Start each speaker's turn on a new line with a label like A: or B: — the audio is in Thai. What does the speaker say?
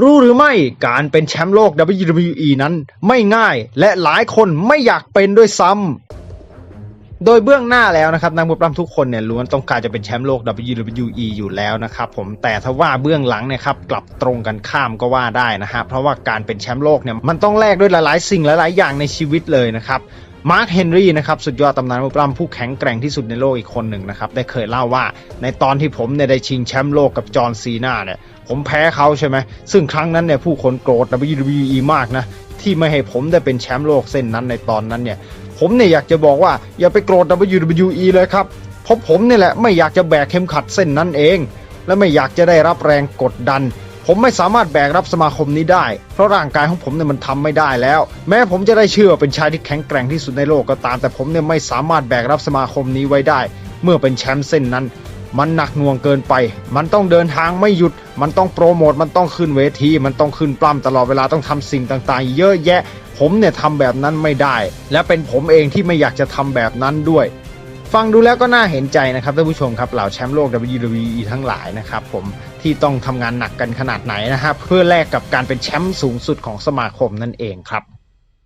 A: รู้หรือไม่การเป็นแชมป์โลก WWE นั้นไม่ง่ายและหลายคนไม่อยากเป็นด้วยซ้ำ โดยเบื้องหน้าแล้วนะครับนักมวยปล้ำทุกคนเนี่ยล้วนต้องการจะเป็นแชมป์โลก WWE อยู่แล้วนะครับผมแต่ถ้าว่าเบื้องหลังเนี่ยครับกลับตรงกันข้ามก็ว่าได้นะฮะเพราะว่าการเป็นแชมป์โลกเนี่ยมันต้องแลกด้วยหลายๆ สิ่งหลายๆ อย่างในชีวิตเลยนะครับ มาร์คเฮนรี่นะครับสุดยอดตำนานมวยปล้ำผู้แข็งแกร่งที่สุดในโลกอีกคนหนึ่งนะครับได้เคยเล่าว่าในตอนที่ผมเนี่ยได้ชิงแชมป์โลกกับจอห์นซีนาเนี่ยผมแพ้เขาใช่ไหมซึ่งครั้งนั้นเนี่ยผู้คนโกรธ WWE มากนะที่ไม่ให้ผมได้เป็นแชมป์โลกเส้นนั้นในตอนนั้นเนี่ยผมเนี่ยอยากจะบอกว่าอย่าไปโกรธ WWE เลยครับเพราะผมเนี่ยแหละไม่อยากจะแบกเข็มขัดเส้นนั้นเอง และไม่อยากจะได้รับแรงกดดัน ผมไม่สามารถแบกรับสมาคมนี้ได้ เพราะร่างกายของผมเนี่ยมันทำไม่ได้แล้ว แม้ผมจะได้เชื่อว่าเป็นชายที่แข็งแกร่งที่สุดในโลกก็ตาม แต่ผมเนี่ยไม่สามารถแบกรับสมาคมนี้ไว้ได้ เมื่อเป็นแชมป์เส้นนั้น มันหนักหน่วงเกินไป มันต้องเดินทางไม่หยุด มันต้องโปรโมท มันต้องขึ้นเวที มันต้องขึ้นปล้ำตลอดเวลาต้องทำสิ่งต่างๆ เยอะแยะ ผมเนี่ยทำแบบนั้นไม่ได้ และเป็นผมเองที่ไม่อยากจะทำแบบนั้นด้วย ฟังดูแล้วก็น่าเห็นใจนะครับท่านผู้ชมครับเหล่าแชมป์โลก WWE ทั้งหลายนะครับผมที่ต้องทำงานหนักกันขนาดไหนนะครับเพื่อแลกกับการเป็นแชมป์สูงสุดของสมาคมนั่นเองครับ